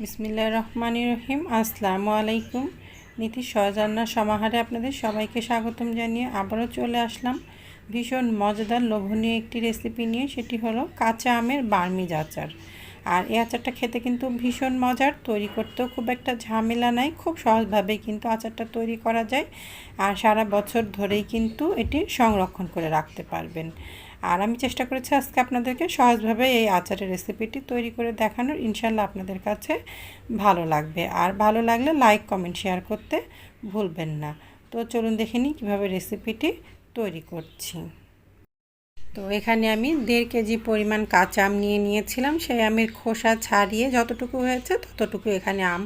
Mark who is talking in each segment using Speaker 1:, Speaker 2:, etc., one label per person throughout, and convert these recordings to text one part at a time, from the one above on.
Speaker 1: বিসমিল্লা রহমান রহিম আসসালামু আলাইকুম। নীতি সজান্না সমাহারে আপনাদের সবাইকে স্বাগতম জানিয়ে আবারও চলে আসলাম। ভীষণ মজাদার, লোভনীয় একটি রেসিপি নিয়ে, সেটি হলো কাঁচা আমের বার্মিজ আচার আর এই আচারটা খেতে কিন্তু ভীষণ মজার, তৈরি করতেও খুব একটা ঝামেলা নাই, খুব সহজভাবেই কিন্তু আচারটা তৈরি করা যায়। আর সারা বছর ধরেই কিন্তু এটি সংরক্ষণ করে রাখতে পারবেন। আর আমি চেষ্টা করেছি আজকে আপনাদেরকে সহজভাবে এই আচারের রেসিপিটি তৈরি করে দেখানোর, ইনশাল্লাহ আপনাদের কাছে ভালো লাগবে। আর ভালো লাগলে লাইক, কমেন্ট, শেয়ার করতে ভুলবেন না। তো চলুন দেখে নিই কীভাবে রেসিপিটি তৈরি করছি। তো এখানে আমি দেড় কেজি পরিমাণ কাঁচা আম নিয়ে নিয়েছিলাম। সেই আমের খোসা ছাড়িয়ে যতটুকু হয়েছে ততটুকু এখানে আম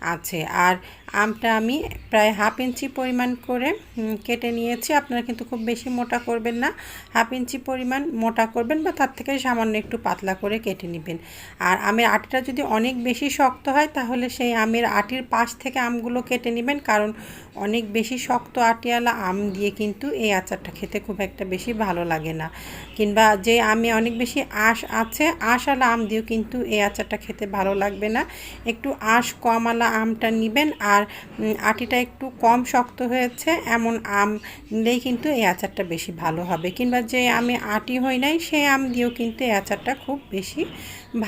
Speaker 1: আছে। আর আমটা আমি প্রায় হাফ ইঞ্চি পরিমাণ করে কেটে নিয়েছি। আপনারা কিন্তু খুব বেশি মোটা করবেন না। হাফ ইঞ্চি পরিমাণ মোটা করবেন বা তার থেকে সামান্য একটু পাতলা করে কেটে নেবেন। আর আমের আটিটা যদি অনেক বেশি শক্ত হয়, তাহলে সেই আমের আটির পাশ থেকে আমগুলো কেটে নেবেন। কারণ অনেক বেশি শক্ত আটিয়ালা আম দিয়ে কিন্তু এই আচারটা খেতে খুব একটা বেশি ভালো লাগে না। কিংবা যে আমে অনেক বেশি আঁশ আছে, আঁশওয়ালা আম দিয়েও কিন্তু এই আচারটা খেতে ভালো লাগবে না। একটু আঁশ কমালা আমটা নেবেন আর আটিটা একটু কম শক্ত হয়েছে, এমন আম নিলেই কিন্তু এই আচারটা বেশি ভালো হবে। কিংবা যে আমে আটি হয় নাই, সেই আম দিয়েও কিন্তু এই আচারটা খুব বেশি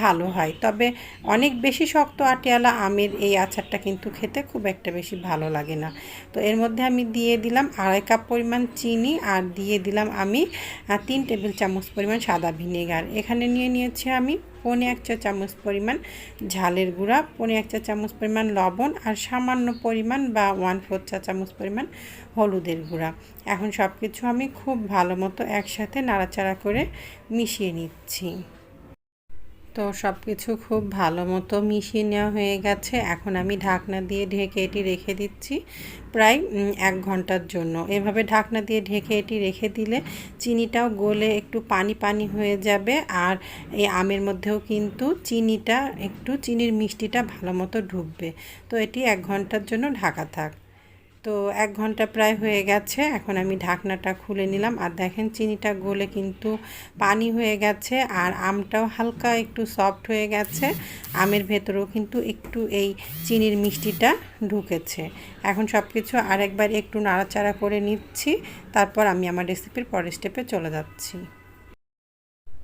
Speaker 1: ভালো হয়। তবে অনেক বেশি শক্ত আটিয়ালা আমের এই আচারটা কিন্তু খেতে খুব একটা বেশি ভালো লাগে না। তো এর মধ্যে আমি দিয়ে দিলাম আড়াই কাপ পরিমাণ চিনি আর দিয়ে দিলাম আমি তিন টেবিল চামচ পরিমাণ সাদা ভিনেগার। এখানে নিয়ে নিয়েছি আমি পনে এক চা চামচ পরিমাণ ঝালের গুঁড়া, পনে এক চা চামচ পরিমাণ লবণ আর সামান্য পরিমাণ বা ওয়ান ফোর চা চামচ পরিমাণ হলুদের গুঁড়া। এখন সব কিছু আমি খুব ভালো মতো একসাথে নাড়াচাড়া করে মিশিয়ে নিচ্ছি। তো সব কিছু খুব ভালো মতো মিশিয়ে নেওয়া হয়ে গেছে। এখন আমি ঢাকনা দিয়ে ঢেকে এটি রেখে দিচ্ছি প্রায় এক ঘণ্টার জন্য। এভাবে ঢাকনা দিয়ে ঢেকে এটি রেখে দিলে চিনিটাও গলে একটু পানি পানি হয়ে যাবে আর এই আমের মধ্যেও কিন্তু চিনিটা, একটু চিনির মিষ্টিটা ভালো মতো ঢুকবে। তো এটি এক ঘণ্টার জন্য ঢাকা থাক। তো এক ঘণ্টা প্রায় হয়ে গেছে, এখন আমি ঢাকনাটা খুলে নিলাম। আর দেখেন চিনিটা গলে কিন্তু পানি হয়ে গেছে, আর আমটাও হালকা একটু সফট হয়ে গেছে। আমের ভেতরেও কিন্তু একটু এই চিনির মিষ্টিটা ঢুকেছে। এখন সব কিছু আরেকবার একটু নাড়াচাড়া করে নিচ্ছি, তারপর আমি আমার রেসিপির পরের স্টেপে চলে যাচ্ছি।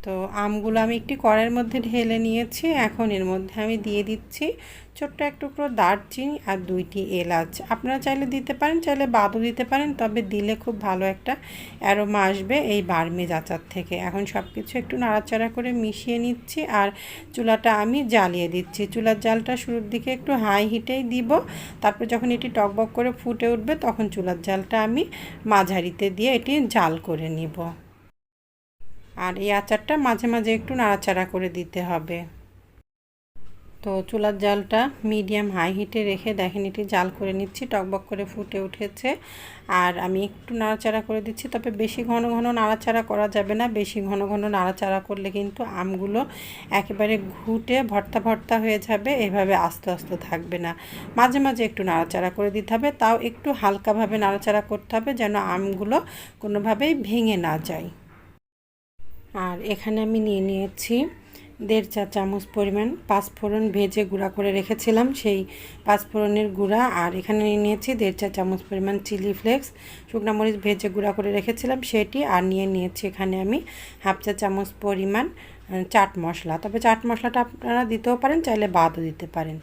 Speaker 1: তো আমগুলো আমি একটি কড়াইয়ের মধ্যে ঢেলে নিয়েছি। এখন এর মধ্যে আমি দিয়ে দিচ্ছি ছোট্ট এক টুকরো দারচিনি আর দুইটি এলাচ। আপনারা চাইলে দিতে পারেন, চাইলে বাদও দিতে পারেন, তবে দিলে খুব ভালো একটা অ্যারোমা আসবে এই বার্মিজ আচার থেকে। এখন সব কিছু একটু নাড়াচাড়া করে মিশিয়ে নিচ্ছি আর চুলাটা আমি জ্বালিয়ে দিচ্ছি। চুলার জালটা শুরুর দিকে একটু হাই হিটেই দিব, তারপর যখন এটি টকবক করে ফুটে উঠবে তখন চুলার জালটা আমি মাঝারিতে দিয়ে এটি জাল করে নিব। আর এই আচারটা মাঝে মাঝে একটু নাড়াচাড়া করে দিতে হবে। তো চুলার জালটা মিডিয়াম হাই হিটে রেখে দেখেন এটি জাল করে নিচ্ছি, টকবক করে ফুটে উঠেছে। আর আমি একটু নাড়াচাড়া করে দিচ্ছি, তবে বেশি ঘন ঘন নাড়াচাড়া করা যাবে না। বেশি ঘন ঘন নাড়াচাড়া করলে কিন্তু আমগুলো একেবারে ঘুটে ভর্তা ভর্তা হয়ে যাবে, এভাবে আস্তে আস্তে থাকবে না। মাঝে মাঝে একটু নাড়াচাড়া করে দিতে হবে, তাও একটু হালকাভাবে নাড়াচাড়া করতে হবে যেন আমগুলো কোনোভাবেই ভেঙে না যায়। আর এখানে আমি নিয়ে নিয়েছি দেড় চা চামচ পরিমাণ পাঁচফোড়ন ভেজে গুঁড়া করে রেখেছিলাম সেই পাঁচফোড়নের গুঁড়া। আর এখানে নিয়ে নিয়েছি দেড় চা চামচ পরিমাণ চিলি ফ্লেক্স, শুকনো মরিচ ভেজে গুঁড়া করে রেখেছিলাম সেটি। আর নিয়ে নিয়েছি এখানে আমি হাফ চা চামচ পরিমাণ চাট মশলা। তবে চাট মশলাটা আপনারা দিতেও পারেন, চাইলে বাদও দিতে পারেন।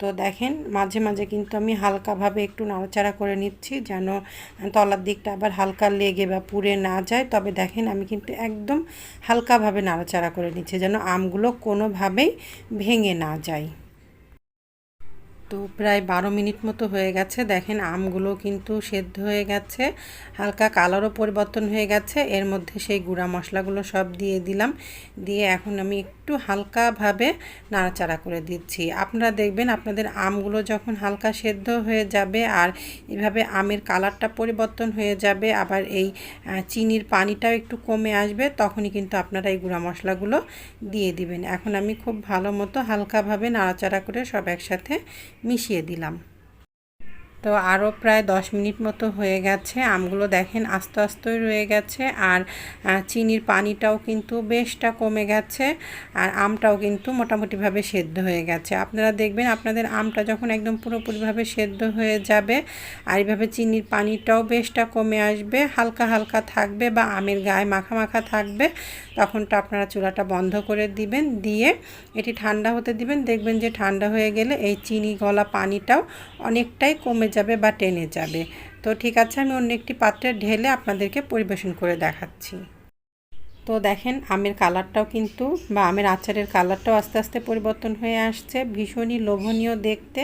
Speaker 1: তো দেখেন, মাঝে মাঝে কিন্তু আমি হালকাভাবে একটু নাড়াচাড়া করে নিচ্ছি যেন তলার দিকটা আবার হালকা লেগে বা পুড়ে না যায়। তবে দেখেন, আমি কিন্তু একদম হালকাভাবে নাড়াচাড়া করে নিচ্ছি যেন আমগুলো কোনোভাবেই ভেঙে না যায়। তো প্রায় বারো মিনিট মতো হয়ে গেছে। দেখেন আমগুলো কিন্তু সেদ্ধ হয়ে গেছে, হালকা কালারও পরিবর্তন হয়ে গেছে। এর মধ্যে সেই গুঁড়া মশলাগুলো সব দিয়ে দিলাম। দিয়ে এখন আমি একটু হালকাভাবে নাড়াচাড়া করে দিচ্ছি। আপনারা দেখবেন আপনাদের আমগুলো যখন হালকা সেদ্ধ হয়ে যাবে আর এভাবে আমের কালারটা পরিবর্তন হয়ে যাবে, আবার এই চিনির পানিটাও একটু কমে আসবে, তখনই কিন্তু আপনারা এই গুঁড়া মশলাগুলো দিয়ে দিবেন। এখন আমি খুব ভালো মতো হালকাভাবে নাড়াচাড়া করে সব একসাথে মিশিয়ে দিলাম। তো আরও প্রায় দশ মিনিট মতো হয়ে গেছে। আমগুলো দেখেন আস্তে আস্তেই রয়ে গেছে আর চিনির পানিটাও কিন্তু বেশটা কমে গেছে আর আমটাও কিন্তু মোটামুটিভাবে সেদ্ধ হয়ে গেছে। আপনারা দেখবেন আপনাদের আমটা যখন একদম পুরোপুরিভাবে সেদ্ধ হয়ে যাবে আর এইভাবে চিনির পানিটাও বেশটা কমে আসবে, হালকা হালকা থাকবে বা আমের গায়ে মাখা মাখা থাকবে তখনটা আপনারা চুলাটা বন্ধ করে দিবেন। দিয়ে এটি ঠান্ডা হতে দিবেন। দেখবেন যে ঠান্ডা হয়ে গেলে এই চিনি গলা পানিটাও অনেকটাই কমে যাবে বা টেনে যাবে। তো ঠিক আছে, আমি অন্য একটি পাত্রে ঢেলে আপনাদেরকে পরিবেশন করে দেখাচ্ছি। তো দেখেন, আমের কালারটাও কিন্তু বা আমের আচারের কালারটাও আস্তে আস্তে পরিবর্তন হয়ে আসছে। ভীষণই লোভনীয় দেখতে,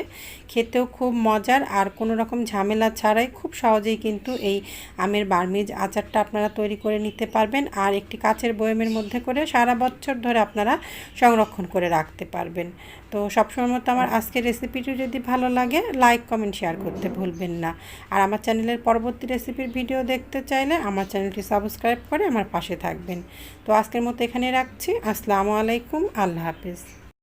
Speaker 1: খেতেও খুব মজার আর কোনো রকম ঝামেলা ছাড়াই খুব সহজেই কিন্তু এই আমের বার্মিজ আচারটা আপনারা তৈরি করে নিতে পারবেন আর একটি কাচের বয়মের মধ্যে করে সারা বছর ধরে আপনারা সংরক্ষণ করে রাখতে পারবেন। তো সবসময় মতো আমার আজকের রেসিপিটি যদি ভালো লাগে লাইক কমেন্ট শেয়ার করতে ভুলবেন না। আর আমার চ্যানেলের পরবর্তী রেসিপির ভিডিও দেখতে চাইলে আমার চ্যানেলটি সাবস্ক্রাইব করে আমার পাশে থাকবেন। তো আজকের মতো এখানে রাখছি। আসসালামু আলাইকুম। আল্লাহ হাফিজ।